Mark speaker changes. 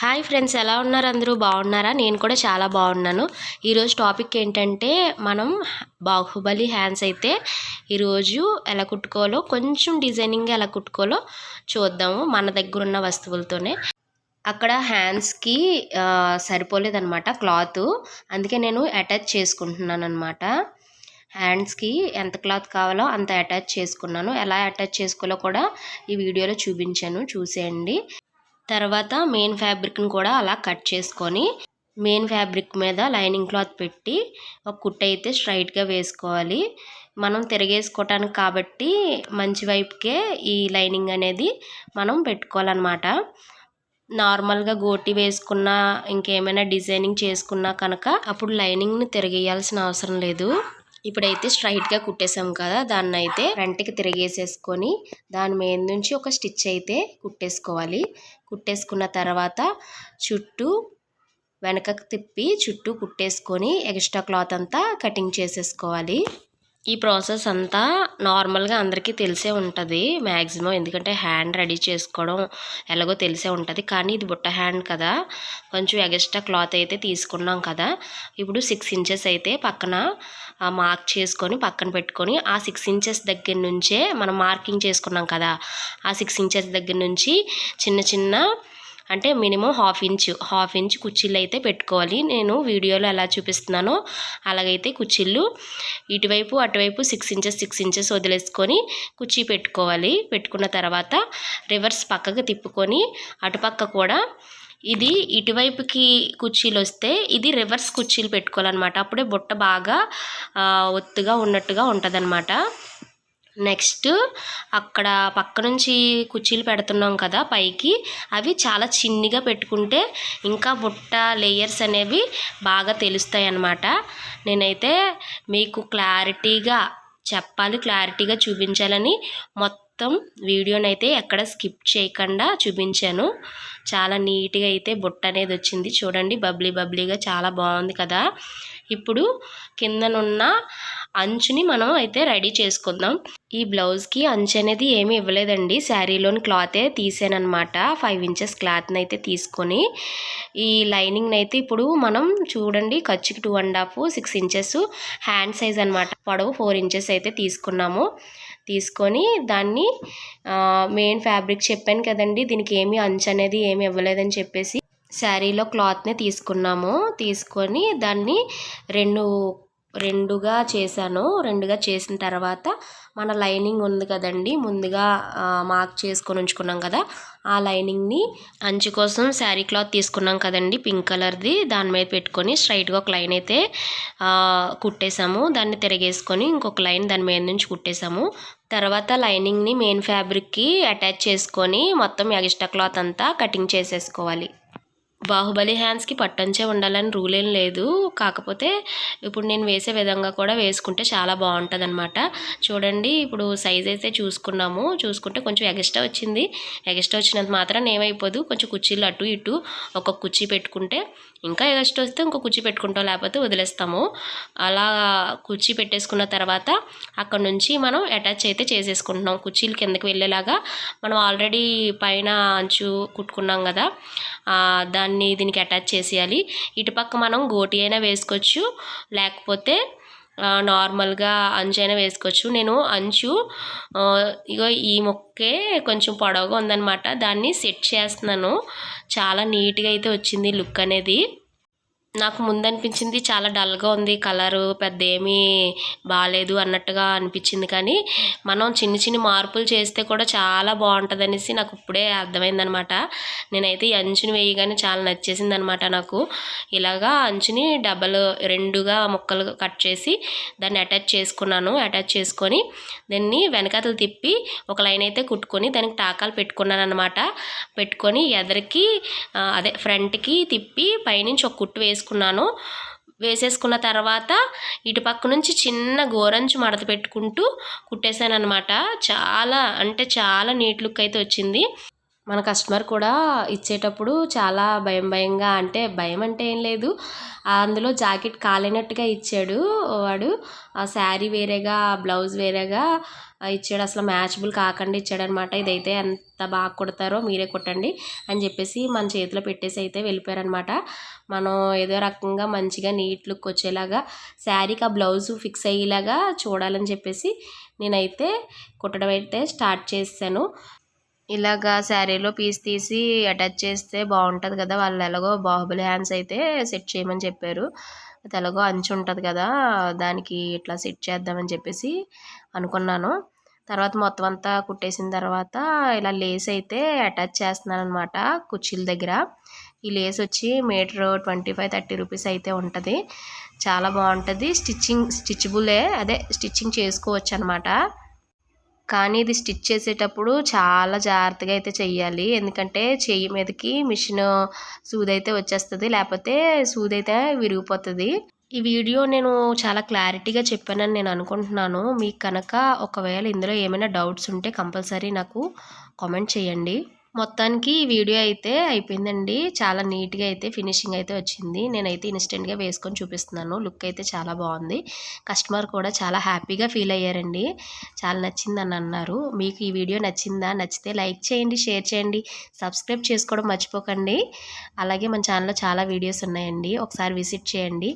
Speaker 1: Hi friends ఎలా ఉన్నారు అందరూ? బాగున్నారా? నేను కూడా చాలా బాగున్నాను. ఈరోజు టాపిక్ ఏంటంటే మనం బాహుబలి హ్యాండ్స్ అయితే ఈరోజు ఎలా కుట్టుకోవాలో కొంచెం డిజైనింగ్ ఎలా కుట్టుకోవాలో చూద్దాము మన దగ్గర ఉన్న వస్తువులతోనే. అక్కడ హ్యాండ్స్కి సరిపోలేదనమాట క్లాత్. అందుకే నేను అటాచ్ చేసుకుంటున్నాను అనమాట హ్యాండ్స్కి ఎంత క్లాత్ కావాలో అంత అటాచ్ చేసుకున్నాను. ఎలా అటాచ్ చేసుకోవాలో కూడా ఈ వీడియోలో చూపించాను. చూసేయండి. తర్వాత మెయిన్ ఫ్యాబ్రిక్ని కూడా అలా కట్ చేసుకొని మెయిన్ ఫ్యాబ్రిక్ మీద లైనింగ్ క్లాత్ పెట్టి ఒక కుట్ట అయితే స్ట్రైట్గా వేసుకోవాలి. మనం తిరగేసుకోవటానికి కాబట్టి మంచి వైపుకే ఈ లైనింగ్ అనేది మనం పెట్టుకోవాలన్నమాట. నార్మల్గా గోటి వేసుకున్నా ఇంకేమైనా డిజైనింగ్ చేసుకున్నా కనుక అప్పుడు లైనింగ్ని తిరగేయాల్సిన అవసరం లేదు. ఇప్పుడైతే స్ట్రైట్గా కుట్టేసాం కదా దాన్ని అయితే ఫ్రంట్కి తిరిగేసేసుకొని దాని మీద నుంచి ఒక స్టిచ్ అయితే కుట్టేసుకోవాలి. కుట్టేసుకున్న తర్వాత చుట్టూ వెనకకు తిప్పి చుట్టూ కుట్టేసుకొని ఎక్స్ట్రా క్లాత్ అంతా కటింగ్ చేసేసుకోవాలి. ఈ ప్రాసెస్ అంతా నార్మల్గా అందరికీ తెలిసే ఉంటుంది. మ్యాక్సిమం ఎందుకంటే హ్యాండ్ రెడీ చేసుకోవడం ఎలాగో తెలిసే ఉంటుంది. కానీ ఇది బుట్ట హ్యాండ్ కదా. కొంచెం ఎగస్ట్రా క్లాత్ అయితే తీసుకున్నాం కదా. ఇప్పుడు సిక్స్ ఇంచెస్ అయితే పక్కన మార్క్ చేసుకొని పక్కన పెట్టుకొని ఆ సిక్స్ ఇంచెస్ దగ్గర నుంచే మనం మార్కింగ్ చేసుకున్నాం కదా. ఆ సిక్స్ ఇంచెస్ దగ్గర నుంచి చిన్న చిన్న అంటే minimum half inch half inch కుర్చీలు అయితే పెట్టుకోవాలి. నేను వీడియోలో ఎలా చూపిస్తున్నానో అలాగైతే కుర్చీలు ఇటువైపు అటువైపు సిక్స్ ఇంచెస్ సిక్స్ ఇంచెస్ వదిలేసుకొని కుర్చీ పెట్టుకోవాలి. పెట్టుకున్న తర్వాత రివర్స్ పక్కకు తిప్పుకొని అటుపక్క కూడా ఇది ఇటువైపుకి కుర్చీలు వస్తే ఇది రివర్స్ కుర్చీలు పెట్టుకోవాలన్నమాట. అప్పుడే బుట్ట బాగా ఒత్తుగా ఉన్నట్టుగా ఉంటుందన్నమాట. నెక్స్ట్ అక్కడ పక్క నుంచి కుర్చీలు పెడుతున్నాం కదా పైకి అవి చాలా చిన్నిగా పెట్టుకుంటే ఇంకా బుట్ట లేయర్స్ అనేవి బాగా తెలుస్తాయి అన్నమాట నేనైతే మీకు క్లారిటీగా చెప్పాలి క్లారిటీగా చూపించాలని మొత్తం వీడియోనైతే ఎక్కడ స్కిప్ చేయకుండా చూపించాను. చాలా నీట్గా అయితే బుట్ట అనేది వచ్చింది. చూడండి బబ్లీ బబ్లీగా చాలా బాగుంది కదా. ఇప్పుడు కిందనున్న అంచుని మనం అయితే రెడీ చేసుకుందాం. ఈ బ్లౌజ్కి అంచు అనేది ఏమీ ఇవ్వలేదండి. శారీలోని క్లాతే తీసానమాట ఫైవ్ ఇంచెస్ క్లాత్ని అయితే తీసుకొని ఈ లైనింగ్ని అయితే ఇప్పుడు మనం చూడండి. ఖర్చుకి two and half six inches hand size అనమాట పొడవు ఫోర్ ఇంచెస్ అయితే తీసుకున్నాము. తీసుకొని దాన్ని మెయిన్ ఫ్యాబ్రిక్ చెప్పాను కదండి. దీనికి ఏమి అంచు అనేది ఏమి ఇవ్వలేదని చెప్పేసి శారీలో క్లాత్ని తీసుకున్నాము. తీసుకొని దాన్ని రెండు రెండుగా చేశాను. రెండుగా చేసిన తర్వాత మన లైనింగ్ ఉంది కదండి ముందుగా మార్క్ చేసుకొని ఉంచుకున్నాం కదా ఆ లైనింగ్ని అంచు కోసం శారీ క్లాత్ తీసుకున్నాం కదండి పింక్ కలర్ది. దాని మీద పెట్టుకొని స్ట్రైట్గా ఒక లైన్ అయితే కుట్టేసాము దాన్ని తిరగేసుకొని ఇంకొక లైన్ దాని మీద నుంచి కుట్టేసాము తర్వాత లైనింగ్ని మెయిన్ ఫ్యాబ్రిక్కి అటాచ్ చేసుకొని మొత్తం ఎక్స్ట్రా క్లాత్ అంతా కటింగ్ చేసేసుకోవాలి. బాహుబలి హ్యాండ్స్కి పట్టంచే ఉండాలని రూల్ ఏం లేదు. కాకపోతే ఇప్పుడు నేను వేసే విధంగా కూడా వేసుకుంటే చాలా బాగుంటుంది అనమాట చూడండి ఇప్పుడు సైజ్ అయితే చూసుకున్నాము. చూసుకుంటే కొంచెం ఎగస్ట్రా వచ్చింది. ఎగస్ట్రా వచ్చినంత మాత్రం ఏమైపోదు. కొంచెం కుర్చీలు అటు ఇటు ఒక కుర్చీ పెట్టుకుంటే ఇంకా ఎగస్ట్రా వస్తే ఇంకో కుర్చీ పెట్టుకుంటాం. లేకపోతే వదిలేస్తాము. అలా కుర్చీ పెట్టేసుకున్న తర్వాత అక్కడ నుంచి మనం అటాచ్ అయితే చేసేసుకుంటున్నాం. కుర్చీలు కిందకి వెళ్ళేలాగా మనం ఆల్రెడీ పైన అంచు కుట్టుకున్నాం కదా. దాని దాన్ని దీనికి అటాచ్ చేసేయాలి. ఇటుపక్క మనం గోటి అయినా వేసుకోవచ్చు. లేకపోతే నార్మల్గా అంచు అయినా వేసుకోవచ్చు. నేను అంచు ఇగో ఈ మొక్కే కొంచెం పొడవుగా ఉందనమాట దాన్ని సెట్ చేస్తున్నాను. చాలా నీట్గా అయితే వచ్చింది లుక్ అనేది. నాకు ముందు అనిపించింది చాలా డల్గా ఉంది కలరు పెద్ద ఏమీ బాగాలేదు అన్నట్టుగా అనిపించింది. కానీ మనం చిన్న చిన్న మార్పులు చేస్తే కూడా చాలా బాగుంటుంది అనేసి నాకు ఇప్పుడే అర్థమైందనమాట. నేనైతే ఈ అంచుని వేయగానే చాలా నచ్చేసింది అనమాట నాకు. ఇలాగా అంచుని డబల్ రెండుగా ముక్కలు కట్ చేసి దాన్ని అటాచ్ చేసుకున్నాను. అటాచ్ చేసుకొని దాన్ని వెనకాతలు తిప్పి ఒక లైన్ అయితే కుట్టుకొని దానికి టాకాలు పెట్టుకున్నాను అనమాట పెట్టుకొని ఎదరికి అదే ఫ్రంట్కి తిప్పి పైనుంచి ఒక కుట్టు వేసి వేసుకున్నాను. వేసేసుకున్న తర్వాత ఇటు పక్క నుంచి చిన్న గోరంచు మడత పెట్టుకుంటూ కుట్టేశాను అనమాట చాలా అంటే చాలా నీట్ లుక్ అయితే వచ్చింది. మన కస్టమర్ కూడా ఇచ్చేటప్పుడు చాలా భయం భయంగా అంటే భయం అంటే ఏం లేదు. అందులో జాకెట్ కాలినట్టుగా ఇచ్చాడు వాడు. ఆ శారీ వేరేగా బ్లౌజ్ వేరేగా ఇచ్చాడు. అసలు మ్యాచబుల్ కాకుండా ఇచ్చాడనమాట. ఇదైతే ఎంత బాగా కుడతారో మీరే కుట్టండి అని చెప్పేసి మన చేతిలో పెట్టేసి అయితే వెళ్ళిపోయారనమాట. మనం ఏదో రకంగా మంచిగా నీట్ లుక్ వచ్చేలాగా శారీకి ఆ బ్లౌజ్ ఫిక్స్ అయ్యేలాగా చూడాలని చెప్పేసి నేనైతే కుట్టడం అయితే స్టార్ట్ చేశాను. ఇలాగా శారీలో పీస్ తీసి అటాచ్ చేస్తే బాగుంటుంది కదా. వాళ్ళు ఎలాగో బాహుబలి హ్యాండ్స్ అయితే సెట్ చేయమని చెప్పారు. అది ఎలాగో అంచు ఉంటుంది కదా. దానికి ఇట్లా సెట్ చేద్దామని చెప్పేసి అనుకున్నాను. తర్వాత మొత్తం అంతా కుట్టేసిన తర్వాత ఇలా లేస్ అయితే అటాచ్ చేస్తున్నాను అనమాట కుర్చీల దగ్గర. ఈ లేస్ వచ్చి metre twenty five thirty rupees అయితే ఉంటుంది. చాలా బాగుంటుంది. స్టిచ్చింగ్ స్టిచ్బులే అదే స్టిచ్చింగ్ చేసుకోవచ్చు అనమాట కానీ ఇది స్టిచ్ చేసేటప్పుడు చాలా జాగ్రత్తగా అయితే చెయ్యాలి. ఎందుకంటే చెయ్యి మీదకి మిషన్ సూది అయితే వచ్చేస్తుంది లేకపోతే సూది అయితే విరిగిపోతుంది. ఈ వీడియో నేను చాలా క్లారిటీగా చెప్పానని నేను అనుకుంటున్నాను. మీకు కనుక ఒకవేళ ఇందులో ఏమైనా డౌట్స్ ఉంటే కంపల్సరీ నాకు కామెంట్ చేయండి. మొత్తానికి ఈ వీడియో అయితే అయిపోయిందండి. చాలా నీట్గా అయితే ఫినిషింగ్ అయితే వచ్చింది. నేనైతే ఇన్స్టెంట్గా వేసుకొని చూపిస్తున్నాను. లుక్ అయితే చాలా బాగుంది. కస్టమర్ కూడా చాలా హ్యాపీగా ఫీల్ అయ్యారండి. చాలా నచ్చిందని అన్నారు. మీకు ఈ వీడియో నచ్చిందా? నచ్చితే లైక్ చేయండి షేర్ చేయండి సబ్స్క్రైబ్ చేసుకోవడం మర్చిపోకండి. అలాగే మన ఛానల్లో చాలా వీడియోస్ ఉన్నాయండి. ఒకసారి విజిట్ చేయండి.